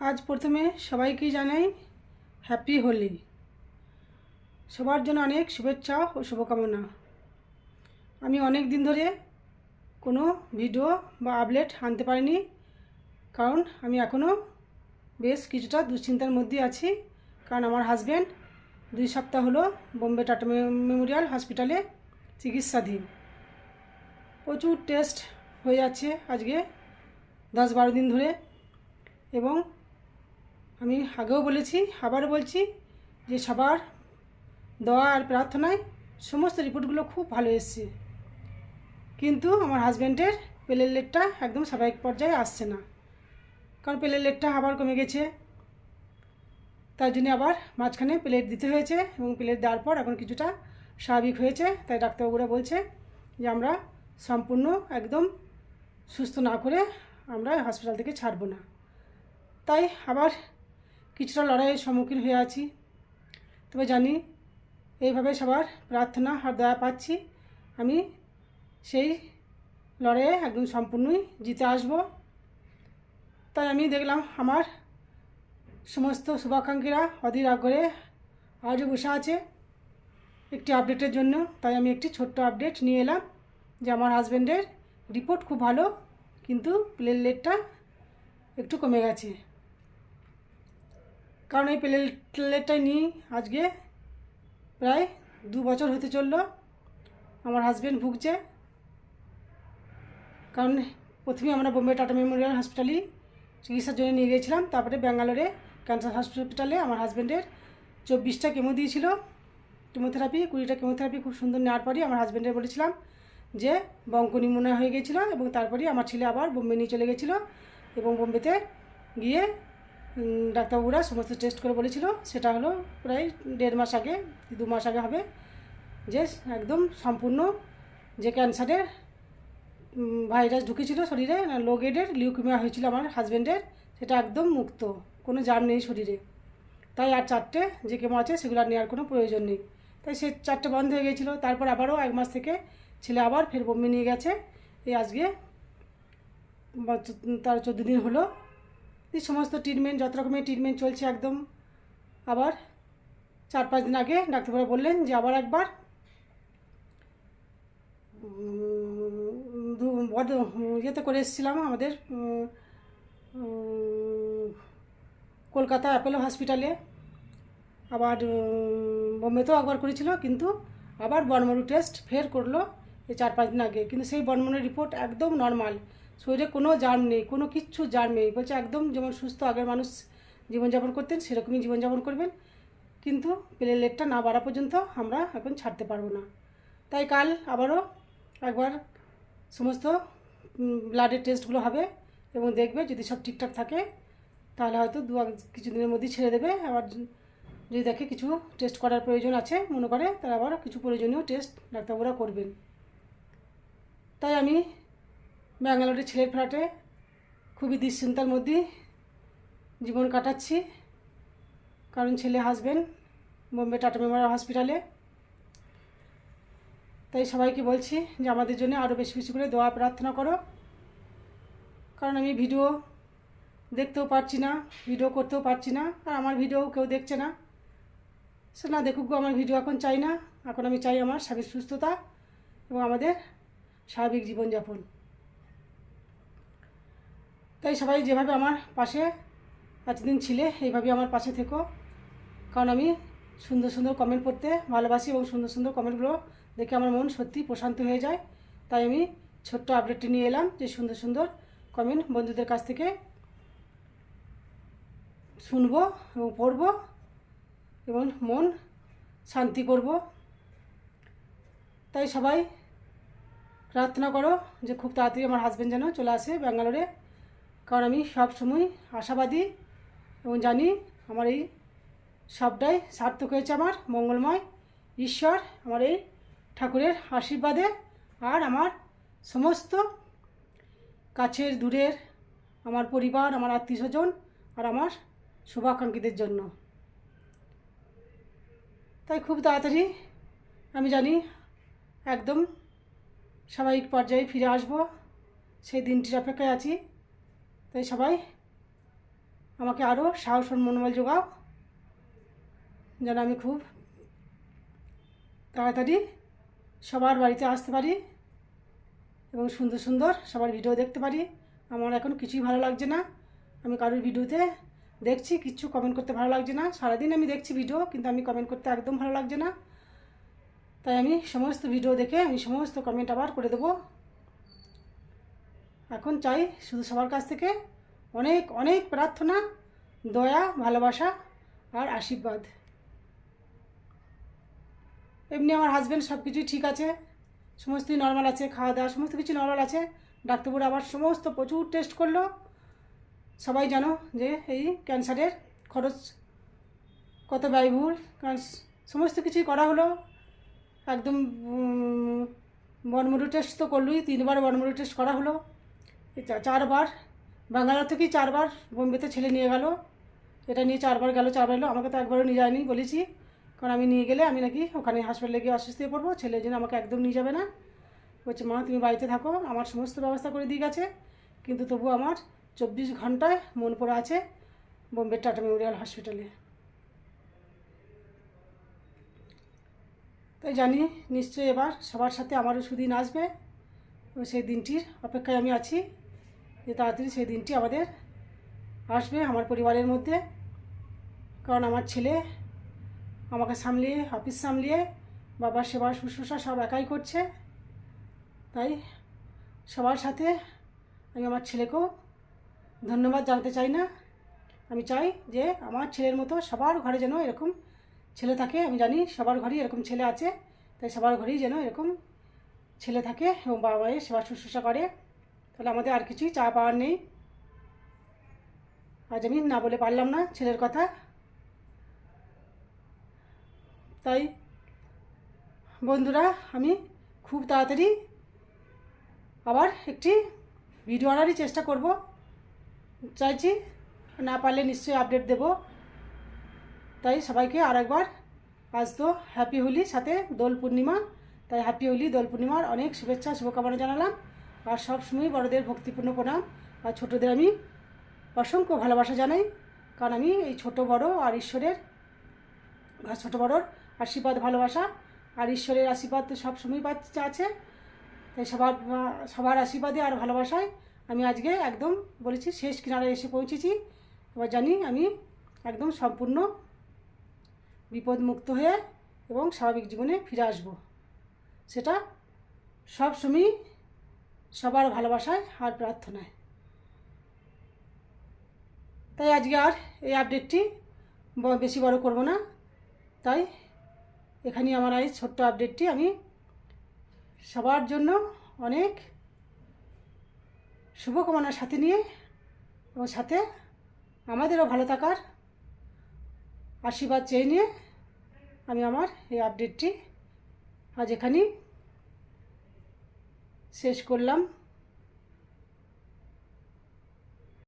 আজ প্রথমে সবাইকে জানাই হ্যাপি হোলি সবার জন্য অনেক শুভেচ্ছা ও শুভকামনা। আমি অনেক দিন ধরে কোনো ভিডিও বা আপডেট আনতে পারিনি, কারণ আমি এখনও বেশ কিছুটা দুশ্চিন্তার মধ্যে আছি, কারণ আমার হাজব্যান্ড দুই সপ্তাহ হলো বোম্বে টাটা মেমোরিয়াল হসপিটালে চিকিৎসাধীন। প্রচুর টেস্ট হয়ে যাচ্ছে আজকে, দশ বারো দিন ধরে এবং আমি আগেও বলেছি, আবারও বলছি যে সবার দোয়া আর প্রার্থনায় সমস্ত রিপোর্টগুলো খুব ভালো এসছে। কিন্তু আমার হাজব্যান্ডের পেলের লেটটা একদম স্বাভাবিক পর্যায়ে আসছে না। কারণ পেলের লেটটা আবার কমে গেছে। তাই জন্য আবার মাঝখানে প্লেট দিতে হয়েছে এবং প্লেট দেওয়ার পর এখন কিছুটা স্বাভাবিক হয়েছে। তাই ডাক্তারবাবুরা বলছে যে আমরা সম্পূর্ণ একদম সুস্থ না করে আমরা হসপিটাল থেকে ছাড়বো না। তাই আবার কিছুটা লড়াইয়ের সম্মুখীন হয়ে আছি। তবে জানি এইভাবে সবার প্রার্থনা আর দয়া পাচ্ছি। আমি সেই লড়াইয়ে একদম সম্পূর্ণই জিতে আসব। তাই আমি দেখলাম আমার সমস্ত শুভাকাঙ্ক্ষীরা অধীর আগ্রহে আজও বসে আছে একটি আপডেটের জন্য। তাই আমি একটি ছোট্ট আপডেট নিয়ে এলাম যে আমার হাজব্যান্ডের রিপোর্ট খুব ভালো, কিন্তু প্লেটলেটটা একটু কমে গেছে। কারণ এই প্লেটলেটটাই নিই আজকে প্রায় দু বছর হতে চলল। আমার হাজব্যান্ড ভুগছে। কারণ প্রথমে আমরা বোম্বে টাটা মেমোরিয়াল হসপিটালেই চিকিৎসার জন্য নিয়ে গিয়েছিলাম। তারপরে ব্যাঙ্গালোরে, ক্যান্সার হসপিটালে আমার হাজব্যান্ডের চব্বিশটা কেমো দিয়েছিল। কেমোথেরাপি কুড়িটা কেমোথেরাপি খুব সুন্দর নেওয়ার পরই আমার হাজব্যান্ডের বলেছিলাম যে বঙ্কনিমোনা হয়ে গেছিল এবং তারপরেই আমার ছেলে আবার বোম্বে নিয়ে চলে গেছিল এবং বোম্বেতে গিয়ে ডাক্তারবাবুরা সমস্ত টেস্ট করে বলেছিল, সেটা হলো প্রায় দেড় মাস আগে, দু মাস আগে হবে। যে একদম সম্পূর্ণ যে ক্যান্সারের ভাইরাস ঢুকেছিল শরীরে লো গ্রেডের লিউকিমিয়া হয়েছিল আমার হাজব্যান্ডের সেটা একদম মুক্ত, কোনো জার্ম নেই শরীরে। তাই আর চারটে যে কেমো আছে সেগুলো আর নেওয়ার কোনো প্রয়োজন নেই। তাই সে চারটে বন্ধ হয়ে গিয়েছিল, তারপর আবারও এক মাস থেকে ছেলে আবার ফের বোম্বে নিয়ে গেছে। এই আজকে তার চোদ্দ দিন হলো এই সমস্ত ট্রিটমেন্ট যত রকমের ট্রিটমেন্ট চলছে একদম। আবার চার পাঁচ দিন আগে ডাক্তারবাবু বললেন যে আবার একবার ইয়েতে করে এসেছিলাম আমাদের কলকাতা অ্যাপোলো হসপিটালে। আবার বোম্বেতেও একবার করেছিল, কিন্তু আবার বর্মরু টেস্ট ফের করল এই চার পাঁচ দিন আগে। কিন্তু সেই বর্মনের রিপোর্ট একদম নর্মাল শরীরে কোনো জার্ম নেই, কোনো কিচ্ছু জার্ম নেই। বলছে একদম যেমন সুস্থ, আগের মানুষ জীবনযাপন করতেন, সেরকমই জীবনযাপন করবেন। কিন্তু প্লেলেটটা না বাড়া পর্যন্ত আমরা এখন ছাড়তে পারব না। তাই কাল আবারও একবার সমস্ত ব্লাডের টেস্টগুলো হবে এবং দেখবে যদি সব ঠিকঠাক থাকে, তাহলে হয়তো দু এক, কিছুদিনের মধ্যেই ছেড়ে দেবে। আবার যদি দেখে কিছু টেস্ট করার প্রয়োজন আছে, মনে করে তারা আবার কিছু প্রয়োজনীয় টেস্ট ডাক্তারবাবুরা করবেন। তাই আমি ব্যাঙ্গালোরের ছেলের ফ্ল্যাটে খুবই দুশ্চিন্তার মধ্যে জীবন কাটাচ্ছি। কারণ ছেলে হাসবেন বোম্বে টাটা মেমোরিয়াল হসপিটালে তাই সবাইকে বলছি যে আমাদের জন্য আরও বেশি বেশি করে দোয়া, প্রার্থনা করো। কারণ আমি ভিডিও দেখতেও পারছি না ভিডিও করতেও পারছি না। আর আমার ভিডিও কেউ দেখছে না। সে না দেখুক আমার ভিডিও এখন চাই না। এখন আমি চাই আমার স্বামীর সুস্থতা এবং আমাদের স্বাভাবিক জীবনযাপন। তাই সবাই যেভাবে আমার পাশে এতদিন ছিলে এইভাবে আমার পাশে থেকো। কারণ আমি সুন্দর সুন্দর কমেন্ট পড়তে ভালোবাসি এবং সুন্দর সুন্দর কমেন্টগুলো দেখে আমার মন সত্যি প্রশান্ত হয়ে যায়। তাই আমি ছোট্ট আপডেটটি নিয়ে এলাম যে সুন্দর সুন্দর কমেন্ট বন্ধুদের কাছ থেকে শুনব এবং পড়ব এবং মন শান্তি করব। তাই সবাই প্রার্থনা করো যে খুব তাড়াতাড়ি আমার হাজব্যান্ড যেন চলে আসে ব্যাঙ্গালোরে। কারণ আমি সব সময় আশাবাদী এবং জানি আমার এই সবটাই সার্থক হয়েছে আমার, মঙ্গলময়, ঈশ্বর আমার এই ঠাকুরের আশীর্বাদে আর আমার সমস্ত কাছের দূরের আমার পরিবার, আমার আত্মীয় স্বজন আর আমার শুভাকাঙ্ক্ষীদের জন্য। তাই খুব তাড়াতাড়ি আমি জানি একদম স্বাভাবিক পর্যায়ে ফিরে আসব। সেই দিনটির অপেক্ষায় আছি। তাই সবাই, আমাকে আরও সাহস মনোবল যোগাও। যেন আমি খুব তাড়াতাড়ি সবার বাড়িতে আসতে পারি এবং সুন্দর সুন্দর সবার ভিডিও দেখতে পারি। আমার এখন কিছুই ভালো লাগছে না। আমি কারোর ভিডিওতে দেখছি কিচ্ছু কমেন্ট করতে ভালো লাগছে না। সারাদিন আমি দেখছি ভিডিও, কিন্তু আমি কমেন্ট করতে একদম ভালো লাগছে না। তাই আমি সমস্ত ভিডিও দেখে আমি সমস্ত কমেন্ট আবার করে দেবো। এখন চাই শুধু সবার কাছ থেকে অনেক অনেক প্রার্থনা, দয়া, ভালোবাসা আর আশীর্বাদ। এমনি আমার হাজব্যান্ড সব কিছুই ঠিক আছে সমস্তই নর্মাল আছে খাওয়া দাওয়া সমস্ত কিছু নর্মাল আছে ডাক্তারবাবু আবার সমস্ত প্রচুর টেস্ট করল। সবাই জানো যে এই ক্যান্সারের খরচ, কত ব্যয়বহুল, কারণ সমস্ত কিছুই করা হলো। একদম বনমরু টেস্ট তো করলই, তিনবার বনমরু টেস্ট করা হলো। চারবার ব্যাঙ্গালোর থেকেই চারবার বোম্বেতে ছেলে নিয়ে গেল। এটা নিয়ে চারবার গেল, চারবার এলো। আমাকে তো একবারও নিয়ে যায়নি বলেছি। কারণ আমি নিয়ে গেলে আমি নাকি ওখানে হাসপাতালে গিয়ে অসুস্থ হয়ে পড়ব। ছেলের জন্য আমাকে একদম নিয়ে যাবে না। বলছে, মা, তুমি বাড়িতে থাকো। আমার সমস্ত ব্যবস্থা করে দিয়ে গেছে। কিন্তু তবু আমার চব্বিশ ঘন্টায় মন পড়ে আছে বোম্বে টাটা মেমোরিয়াল হসপিটালে তাই জানি, নিশ্চয়ই এবার সবার সাথে আমারও সুদিন আসবে। সেই দিনটির অপেক্ষায় আমি আছি। যে তাড়াতাড়ি সেই দিনটি আমাদের আসবে আমার পরিবারের মধ্যে। কারণ আমার ছেলে আমাকে সামলিয়ে, অফিস সামলিয়ে, বাবার সেবা, শুশ্রূষা সব একাই করছে। তাই সবার সাথে আমি আমার ছেলেকেও ধন্যবাদ জানাতে চাই না। আমি চাই যে আমার ছেলের মতো সবার ঘরে যেন এরকম ছেলে থাকে। আমি জানি সবার ঘরেই এরকম ছেলে আছে। তাই সবার ঘরেই যেন এরকম ছেলে থাকে এবং বাবা মায়ের সেবা শুশ্রূষা করে। তাহলে আমাদের আর কিছুই চা পাওয়ার নেই। আজ আমি না বলে পারলাম না ছেলের কথা। তাই বন্ধুরা, আমি খুব তাড়াতাড়ি আবার একটি ভিডিও আনারই চেষ্টা করব। চাইছি না পারলে নিশ্চয়ই আপডেট দেব। তাই সবাইকে আরেকবার আজ তো হ্যাপি হোলি সাথে দোল পূর্ণিমা, তাই হ্যাপি হোলি, দোল পূর্ণিমার অনেক শুভেচ্ছা, শুভকামনা জানালাম। আর সবসময় বড়দের ভক্তিপূর্ণ প্রণাম, আর ছোটদের আমি অসংখ্য ভালোবাসা জানাই, কারণ আমি এই ছোট বড় আর ঈশ্বরের ছোটো বড়োর আশীর্বাদ, ভালোবাসা, আর ঈশ্বরের আশীর্বাদ তো সবসময় পাচ্ছে আছে। তাই সবার সবার আশীর্বাদে আর ভালোবাসায় আমি আজকে একদম বলেছি, শেষ কিনারে এসে পৌঁছেছি। এবার জানি আমি একদম সম্পূর্ণ বিপদমুক্ত হয়ে এবং স্বাভাবিক জীবনে ফিরে আসব। সেটা সব সময় সবার ভালোবাসায় আর প্রার্থনায়। তাই আজকে আর এই আপডেটটি বেশি বড় করব না। তাই এখানে আমার এই ছোট্ট আপডেটটি আমি সবার জন্য অনেক শুভকামনার সাথে নিয়ে এবং সাথে আমাদেরও ভালো থাকার আশীর্বাদ চেয়ে নিয়ে আমি আমার এই আপডেটটি আজ এখানেই শেষ করলাম।